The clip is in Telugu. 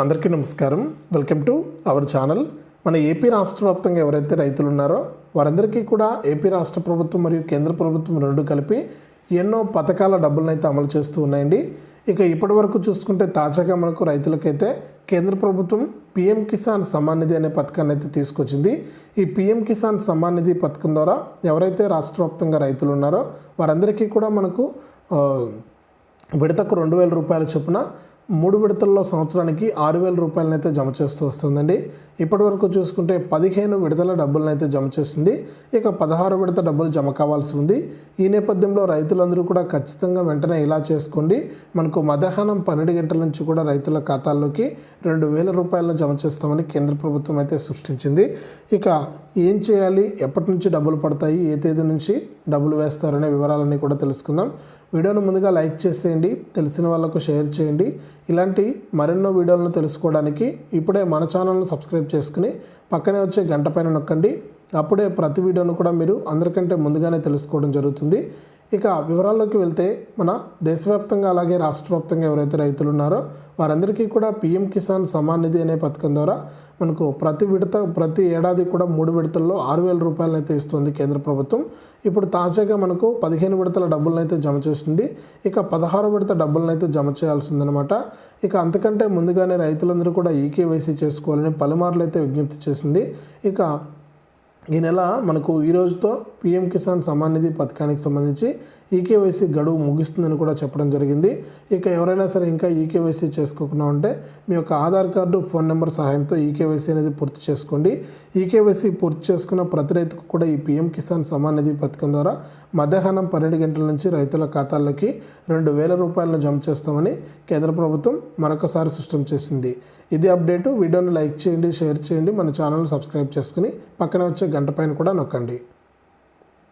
అందరికీ నమస్కారం. Welcome to our channel. మన ఏపీ రాష్ట్ర వ్యాప్తంగా ఎవరైతే రైతులు ఉన్నారో వారందరికీ కూడా ఏపీ రాష్ట్ర ప్రభుత్వం మరియు కేంద్ర ప్రభుత్వం రెండు కలిపి ఎన్నో పథకాల డబ్బులను అయితే అమలు చేస్తూ ఉన్నాయండి. ఇక ఇప్పటి వరకు చూసుకుంటే తాజాగా మనకు రైతులకైతే కేంద్ర ప్రభుత్వం పిఎం కిసాన్ సమ్మాన్ నిధి అనే పథకాన్ని అయితే తీసుకొచ్చింది. ఈ పిఎం కిసాన్ సమ్మాన్ నిధి పథకం ద్వారా ఎవరైతే రాష్ట్ర వ్యాప్తంగా రైతులు ఉన్నారో వారందరికీ కూడా మనకు విడతకు రెండు వేల రూపాయల చొప్పున మూడు విడతల్లో సంవత్సరానికి ఆరు వేల రూపాయలనైతే జమ చేస్తూ వస్తుందండి. ఇప్పటి వరకు చూసుకుంటే పదిహేను విడతల డబ్బులను అయితే జమ చేసింది. ఇక పదహారు విడత డబ్బులు జమ కావాల్సి ఉంది. ఈ నేపథ్యంలో రైతులందరూ కూడా ఖచ్చితంగా వెంటనే ఇలా చేసుకోండి. మనకు మధ్యాహ్నం పన్నెండు గంటల నుంచి కూడా రైతుల ఖాతాల్లోకి రెండు వేల రూపాయలను జమ చేస్తామని కేంద్ర ప్రభుత్వం అయితే సృష్టించింది. ఇక ఏం చేయాలి? ఎప్పటి నుంచి డబ్బులు పడతాయి? ఏ తేదీ నుంచి డబ్బులు వేస్తారనే వివరాలన్నీ కూడా తెలుసుకుందాం. వీడియోను ముందుగా లైక్ చేసేయండి. తెలిసిన వాళ్ళకు షేర్ చేయండి. ఇలాంటి మరెన్నో వీడియోలను తెలుసుకోవడానికి ఇప్పుడే మన ఛానల్ను సబ్స్క్రైబ్ చేసుకుని పక్కనే వచ్చే గంట పైన నొక్కండి. అప్పుడే ప్రతి వీడియోను కూడా మీరు అందరికంటే ముందుగానే తెలుసుకోవడం జరుగుతుంది. ఇక వివరాల్లోకి వెళ్తే మన దేశవ్యాప్తంగా అలాగే రాష్ట్ర వ్యాప్తంగా ఎవరైతే రైతులు ఉన్నారో వారందరికీ కూడా పీఎం కిసాన్ సమాన్ నిధి అనే పథకం ద్వారా మనకు ప్రతి విడత ప్రతి ఏడాది కూడా మూడు విడతల్లో ఆరు వేల రూపాయలను అయితే ఇస్తుంది కేంద్ర ప్రభుత్వం. ఇప్పుడు తాజాగా మనకు పదిహేను విడతల డబ్బులను అయితే జమ చేస్తుంది. ఇక పదహారు విడత డబ్బులను అయితే జమ చేయాల్సిందనమాట. ఇక అంతకంటే ముందుగానే రైతులందరూ కూడా ఈకేవైసీ చేసుకోవాలని పలుమార్లు అయితే విజ్ఞప్తి చేసింది. ఇక ఈ నెల మనకు ఈ రోజుతో కిసాన్ సమ్మాన్ నిధి పథకానికి సంబంధించి ఈకేవైసీ గడువు ముగిస్తుందని కూడా చెప్పడం జరిగింది. ఇక ఎవరైనా సరే ఇంకా ఈకేవైసీ చేసుకోకుండా ఉంటే మీ యొక్క ఆధార్ కార్డు ఫోన్ నెంబర్ సహాయంతో ఈకేవైసీ అనేది పూర్తి చేసుకోండి. ఈకేవైసీ పూర్తి చేసుకున్న ప్రతి రైతుకు కూడా ఈ పిఎం కిసాన్ సమ్మాన్ నిధి పథకం ద్వారా మధ్యాహ్నం పన్నెండు గంటల నుంచి రైతుల ఖాతాల్లోకి రెండు వేల రూపాయలను జమ చేస్తామని కేంద్ర ప్రభుత్వం మరొకసారి స్పష్టం చేసింది. ఇది అప్డేటు. వీడియోని లైక్ చేయండి షేర్ చేయండి. మన ఛానల్ సబ్స్క్రైబ్ చేసుకుని పక్కన వచ్చే గంట పైన కూడా నొక్కండి.